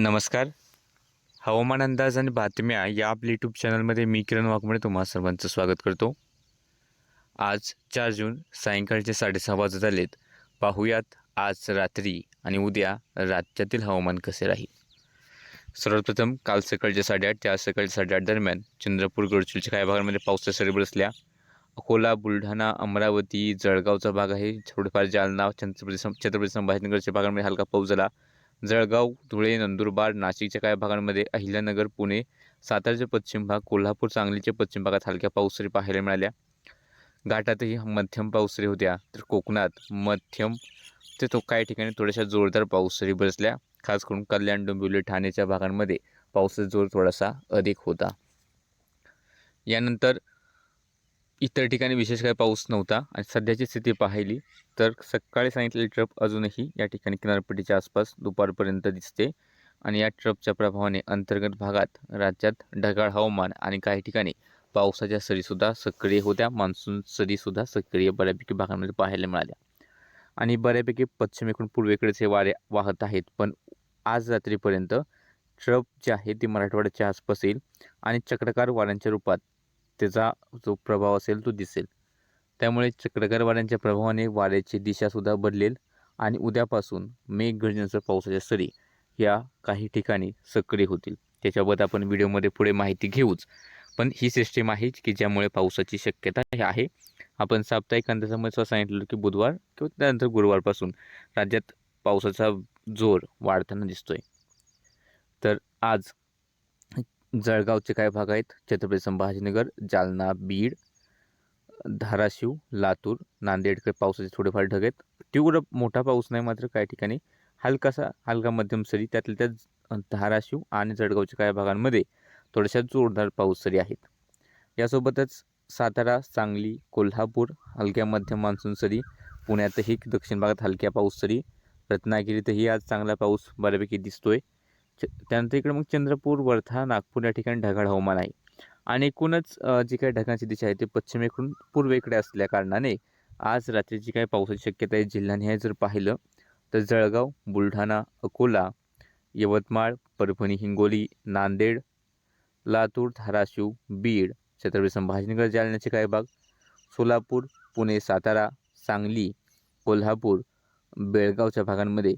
नमस्कार. हवामान अंदाज आणि बातम्या या आपल्या यूट्यूब चॅनलमध्ये मी किरण वाघमोडे तुम्हा सर्वांचं स्वागत करतो. आज चार जून सायंकाळचे साडेसहा वाजत आलेत. पाहूयात आज रात्री आणि उद्या राज्यातील हवामान कसे राहील? सर्वप्रथम काल सकाळचे साडेआठ ते आज सकाळचे साडेआठ दरम्यान चंद्रपूर गडचिरोलीच्या काही भागांमध्ये पावसाच्या सरी बरसल्या. अकोला बुलढाणा अमरावती जळगावचा भाग आहे. थोडेफार जालना छत्रपती सं छत्रपती संभाजीनगरच्या भागांमध्ये हलका पाऊस झाला. जळगाव धुळे नंदुरबार नाशिकच्या काही भागांमध्ये अहिल्यानगर पुणे सातारचे पश्चिम भाग कोल्हापूर सांगलीच्या पश्चिम भागात हलक्या पाऊसरी पाहायला मिळाल्या. घाटातही मध्यम पाऊसरी होत्या. तर कोकणात मध्यम ते तो काही ठिकाणी थोड्याशा जोरदार पाऊसरी बसल्या. खास करून कल्याण डोंबिवली ठाण्याच्या भागांमध्ये पावसाचा जोर थोडासा अधिक होता. यानंतर इतर ठिकाणी विशेष काही पाऊस नव्हता आणि सध्याची स्थिती पाहिली तर सकाळी सांगितलेली ट्रप अजूनही या ठिकाणी किनारपट्टीच्या आसपास दुपारपर्यंत दिसते. आणि या ट्रपच्या प्रभावाने अंतर्गत भागात राज्यात ढगाळ हवामान आणि काही ठिकाणी पावसाच्या सरीसुद्धा सक्रिय होत्या. मान्सून सरीसुद्धा सक्रिय बऱ्यापैकी भागांमध्ये पाहायला मिळाल्या. आणि बऱ्यापैकी पश्चिमेकडून पूर्वेकडेच हे वारे वाहत आहेत. पण आज रात्रीपर्यंत ट्रप जे आहे ती मराठवाड्याच्या आसपास येईल आणि चक्रकार वाऱ्यांच्या रूपात त्याचा जो प्रभाव असेल तो दिसेल. त्यामुळे चक्रकार वाऱ्यांच्या प्रभावाने वाऱ्याची दिशासुद्धा बदलेल आणि उद्यापासून मेघगर्जनेसह पावसाच्या सरी या काही ठिकाणी सक्रिय होतील. त्याच्याबद्दल आपण व्हिडिओमध्ये पुढे माहिती घेऊच. पण ही सिस्टीम आहे की ज्यामुळे पावसाची शक्यता ही आहे. आपण साप्ताहिक अंदाजामध्ये सांगितलं की बुधवार किंवा त्यानंतर गुरुवारपासून राज्यात पावसाचा जोर वाढताना दिसतोय. तर आज जळगावचे काय भाग आहेत. छत्रपती संभाजीनगर जालना बीड धाराशिव लातूर नांदेडकडे पावसाचे थोडेफार ढग आहेत. तीव्र मोठा पाऊस नाही मात्र काही ठिकाणी. हलकासा हलका मध्यम सरी त्यातल्या त्यात धाराशिव आणि जळगावच्या काही भागांमध्ये थोड्याशा जोरदार पाऊस सरी आहेत. यासोबतच सातारा सांगली कोल्हापूर हलक्या मध्यम मान्सून सरी पुण्यातही दक्षिण भागात हलक्या पाऊस सरी रत्नागिरीतही आज चांगला पाऊस बऱ्यापैकी दिसतोय. च त्यानंतर इकडे मग चंद्रपूर वर्धा नागपूर या ठिकाणी ढगाळ हवामान आहे. आणि एकूणच जी काही ढगांची दिशा आहे ते पश्चिमेकडून पूर्वेकडे असल्या कारणाने आज रात्रीची काही पावसाची शक्यता आहे जिल्ह्यानिहाय जर पाहिलं तर जळगाव बुलढाणा अकोला यवतमाळ परभणी हिंगोली नांदेड लातूर धाराशिव बीड छत्रपती संभाजीनगर जालन्याचे काही भाग सोलापूर पुणे सातारा सांगली कोल्हापूर बेळगावच्या भागांमध्ये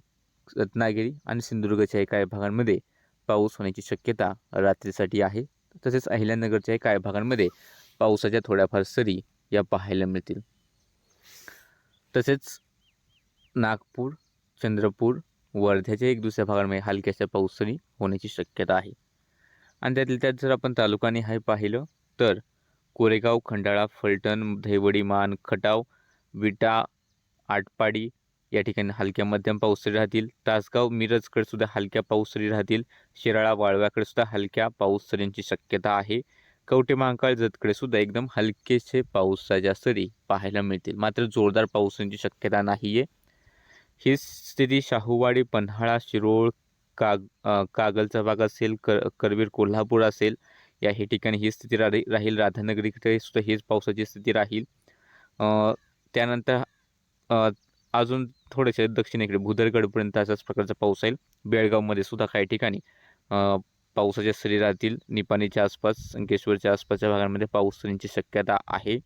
रत्नागिरी आणि सिंधुदुर्गच्या काही भागांमध्ये पाऊस होण्याची शक्यता रात्रीसाठी आहे. तसेच अहिल्यानगरच्याही काही भागांमध्ये पावसाच्या थोड्याफार सरी या पाहायला मिळतील. तसेच नागपूर चंद्रपूर वर्ध्याच्या एक दुसऱ्या भागांमध्ये हलक्याशा पाऊस सरी होण्याची शक्यता आहे. आणि त्यातल्या त्यात जर आपण तालुकाने हे पाहिलं तर कोरेगाव खंडाळा फलटण धैवडी मान खटाव विटा आटपाडी या ठिकाणी हलक्या मध्यम पाऊसरी राहतील. तासगाव मिरजकडे सुद्धा हलक्या पाऊसरी राहतील. शिराळा वाळव्याकडे सुद्धा हलक्या पाऊसरींची शक्यता आहे. कवटे महाकाळ जतकडे सुद्धा एकदम हलकेसे पावसाच्या सरी पाहायला मिळतील. मात्र जोरदार पावसाची शक्यता नाही आहे ही स्थिती शाहूवाडी पन्हाळा शिरोळ काग कागलचा भाग असेल कर करवीर कोल्हापूर असेल या हे ठिकाणी ही स्थिती राही राहील. राधानगरीकडे सुद्धा हीच पावसाची स्थिती राहील. त्यानंतर अजून थोडेसे दक्षिणेकडे भुदरगडपर्यंत अशाच प्रकारचा पाऊस येईल. बेळगावमध्ये सुद्धा काही ठिकाणी पावसाच्या शरीरातील निपाणीच्या आसपास संकेश्वरच्या आसपासच्या भागांमध्ये पाऊस सरींची शक्यता आहे.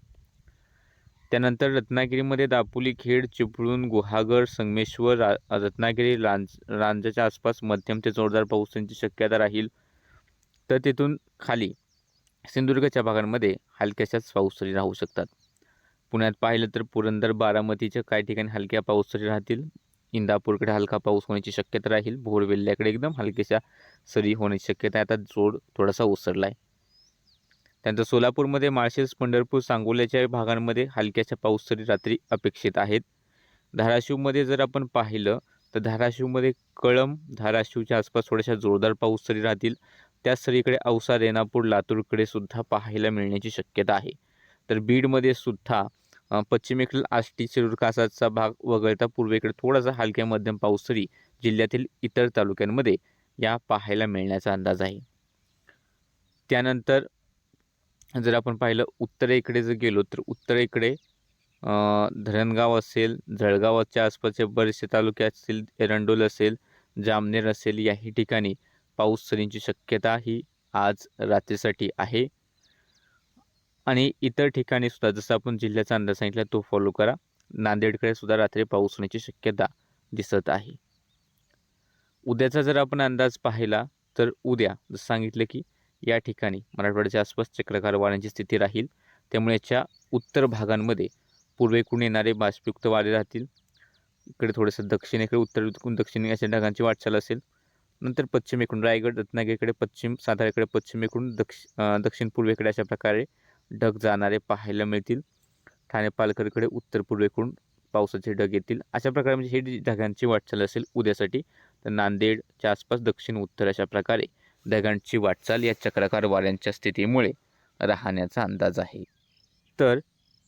त्यानंतर रत्नागिरीमध्ये दापोली खेड चिपळूण गुहागर संगमेश्वर रा रत्नागिरी रांज रांजाच्या आसपास मध्यम ते जोरदार पावसाची शक्यता राहील. तर तिथून खाली सिंधुदुर्गच्या भागांमध्ये हलक्याशाच पाऊसरी राहू शकतात. पुण्यात पाहिलं तर पुरंदर बारामतीच्या काही ठिकाणी हलक्या पाऊसरी राहतील. इंदापूरकडे हलका पाऊस होण्याची शक्यता राहील. भोरवेल्ल्याकडे एकदम हलक्याशा सरी होण्याची शक्यता आता जोड थोडासा ओसरला आहे त्यानंतर सोलापूरमध्ये माळशेज पंढरपूर सांगोल्याच्या भागांमध्ये हलक्याच्या पाऊसरी रात्री अपेक्षित आहेत. धाराशिवमध्ये जर आपण पाहिलं तर धाराशिवमध्ये कळम धाराशिवच्या आसपास थोड्याशा जोरदार पाऊस सरी राहतील. त्याच सरीकडे औसा रेणापूर लातूरकडे सुद्धा पाहायला मिळण्याची शक्यता आहे. तर बीडमध्ये सुद्धा पश्चिमेकडील आष्टी शिरूर कासाचा भाग वगळता पूर्वेकडे थोडासा हलक्या मध्यम पाऊसरी जिल्ह्यातील इतर तालुक्यांमध्ये या पाहायला मिळण्याचा अंदाज आहे. त्यानंतर जर आपण पाहिलं उत्तरेकडे जर गेलो तर उत्तरेकडे धरणगाव असेल जळगावाच्या आसपासचे बरेचसे तालुके असतील एरंडोल असेल जामनेर असेल याही ठिकाणी पाऊस सरींची शक्यता ही आज रात्रीसाठी आहे. आणि इतर ठिकाणी सुद्धा जसं आपण जिल्ह्याचा अंदाज सांगितला तो फॉलो करा. नांदेडकडे सुद्धा रात्री पाऊस होण्याची शक्यता दिसत आहे. उद्याचा जर आपण अंदाज पाहिला तर उद्या जसं सांगितलं की या ठिकाणी मराठवाड्याच्या आसपास चक्रकार वाऱ्यांची स्थिती राहील. त्यामुळे याच्या उत्तर भागांमध्ये पूर्वेकडून येणारे बाष्पयुक्त वारे राहतील. इकडे थोडंसं दक्षिणेकडे उत्तरेकडून दक्षिण अशा ढगांची वाटचाल असेल. नंतर पश्चिमेकडून रायगड रत्नागिरीकडे पश्चिम साताऱ्याकडे पश्चिमेकडून दक्ष दक्षिण पूर्वेकडे अशा प्रकारे ढग जाणारे पाहायला मिळतील. ठाणे पालघरकडे उत्तर पूर्वेकडून पावसाचे ढग येतील. अशा प्रकारे म्हणजे हे ढगांची वाटचाल असेल उद्यासाठी तर नांदेडच्या आसपास दक्षिण उत्तर अशा प्रकारे ढगांची वाटचाल या चक्राकार वाऱ्यांच्या स्थितीमुळे राहण्याचा अंदाज आहे. तर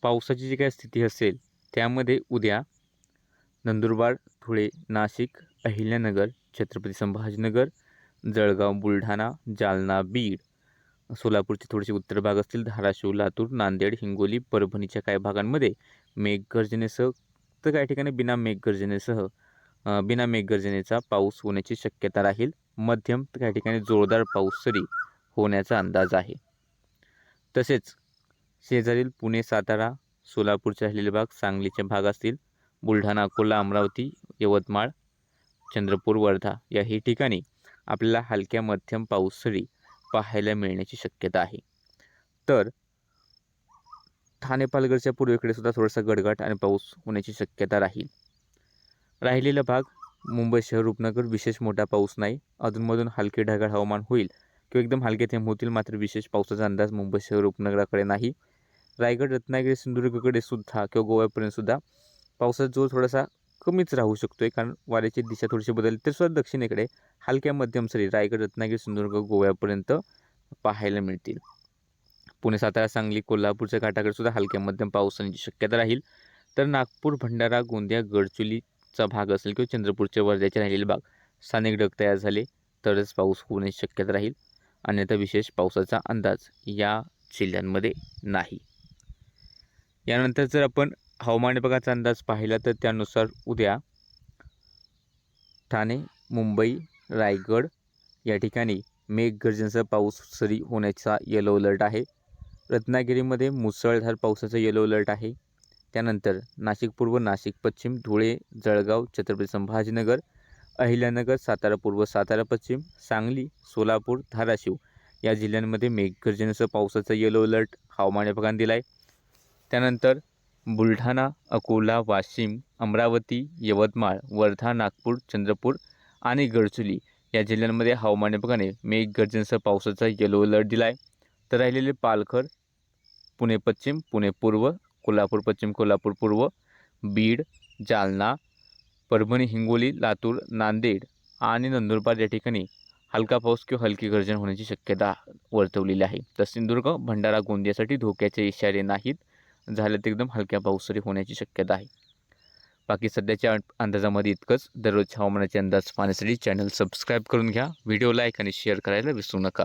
पावसाची जी काही स्थिती असेल त्यामध्ये उद्या नंदुरबार धुळे नाशिक अहिल्यानगर छत्रपती संभाजीनगर जळगाव बुलढाणा जालना बीड सोलापूरचे थोडेसे उत्तर भाग असतील धाराशिव लातूर नांदेड हिंगोली परभणीच्या काही भागांमध्ये मेघगर्जनेसह तर काही ठिकाणी बिना मेघगर्जनेसह बिना मेघगर्जनेचा पाऊस होण्याची शक्यता राहील. मध्यम तर काही ठिकाणी जोरदार पाऊस सरी होण्याचा अंदाज आहे. तसेच शेजारील पुणे सातारा सोलापूरचे राहिलेले भाग सांगलीचे भाग असतील बुलढाणा अकोला अमरावती यवतमाळ चंद्रपूर वर्धा याही ठिकाणी आपल्याला हलक्या मध्यम पाऊस सरी पाहायला मिळण्याची शक्यता आहे. तर ठाणे पालघरच्या पूर्वेकडे सुद्धा थोडासा गडगड आणि पाऊस होण्याची शक्यता राहील. राहिलेला भाग मुंबई शहर रूपनगर विशेष मोठा पाऊस नाही. अधूनमधून हलके ढगाळ हवामान होईल किंवा एकदम हलके थेंब होतील मात्र विशेष पावसाचा अंदाज मुंबई शहर उपनगराकडे नाही. रायगड रत्नागिरी सिंधुदुर्गकडे सुद्धा किंवा गोव्यापर्यंत सुद्धा पावसाचा जोर थोडासा कमीच राहू शकतो आहे कारण वाऱ्याची दिशा थोडीशी बदलली तर सुद्धा दक्षिणेकडे हलक्या मध्यम सरी रायगड रत्नागिरी सिंधुदुर्ग गोव्यापर्यंत पाहायला मिळतील. पुणे सातारा सांगली कोल्हापूरच्या घाटाकडे सुद्धा हलक्या मध्यम पाऊस होण्याची शक्यता राहील. तर नागपूर भंडारा गोंदिया गडचुलीचा भाग असेल किंवा चंद्रपूरच्या वर्ध्याचे राहिलेले भाग स्थानिक ढग तयार झाले तरच पाऊस होण्याची शक्यता राहील. अन्यथा विशेष पावसाचा अंदाज या जिल्ह्यांमध्ये नाही. यानंतर जर आपण हवामान विभागाचा अंदाज पाहिला तर त्यानुसार उद्या ठाणे मुंबई रायगड या ठिकाणी मेघगर्जनेसह पाऊस सरी होण्याचा येलो अलर्ट आहे. रत्नागिरीमध्ये मुसळधार पावसाचा येलो अलर्ट आहे. त्यानंतर नाशिक पूर्व नाशिक पश्चिम धुळे जळगाव छत्रपती संभाजीनगर अहिल्यानगर सातारा पूर्व सातारा पश्चिम सांगली सोलापूर धाराशिव या जिल्ह्यांमध्ये मेघगर्जनेसह पावसाचा येलो अलर्ट हवामान विभागाने दिला आहे त्यानंतर बुलढाणा अकोला वाशिम अमरावती यवतमाळ वर्धा नागपूर चंद्रपूर आणि गडचुली या जिल्ह्यांमध्ये हवामान विभागाने मेघगर्जनेसह पावसाचा येलो अलर्ट दिला आहे तर राहिलेले पालघर पुणे पश्चिम पुणे पूर्व कोल्हापूर पश्चिम कोल्हापूर पूर्व बीड जालना परभणी हिंगोली लातूर नांदेड आणि नंदुरबार या ठिकाणी हलका पाऊस किंवा हलकी गर्जन होण्याची शक्यता वर्तवलेली आहे. तर सिंधुदुर्ग भंडारा गोंदियासाठी धोक्याचे इशारे नाहीत. झाल्या तर एकदम हलक्या पाऊसरी होण्याची शक्यता आहे. बाकी सध्याच्या अंदाजामध्ये इतकंच. दररोज हवामानाचे अंदाज पाहण्यासाठी चॅनल सबस्क्राईब करून घ्या. व्हिडिओ लाईक आणि शेअर करायला विसरू नका.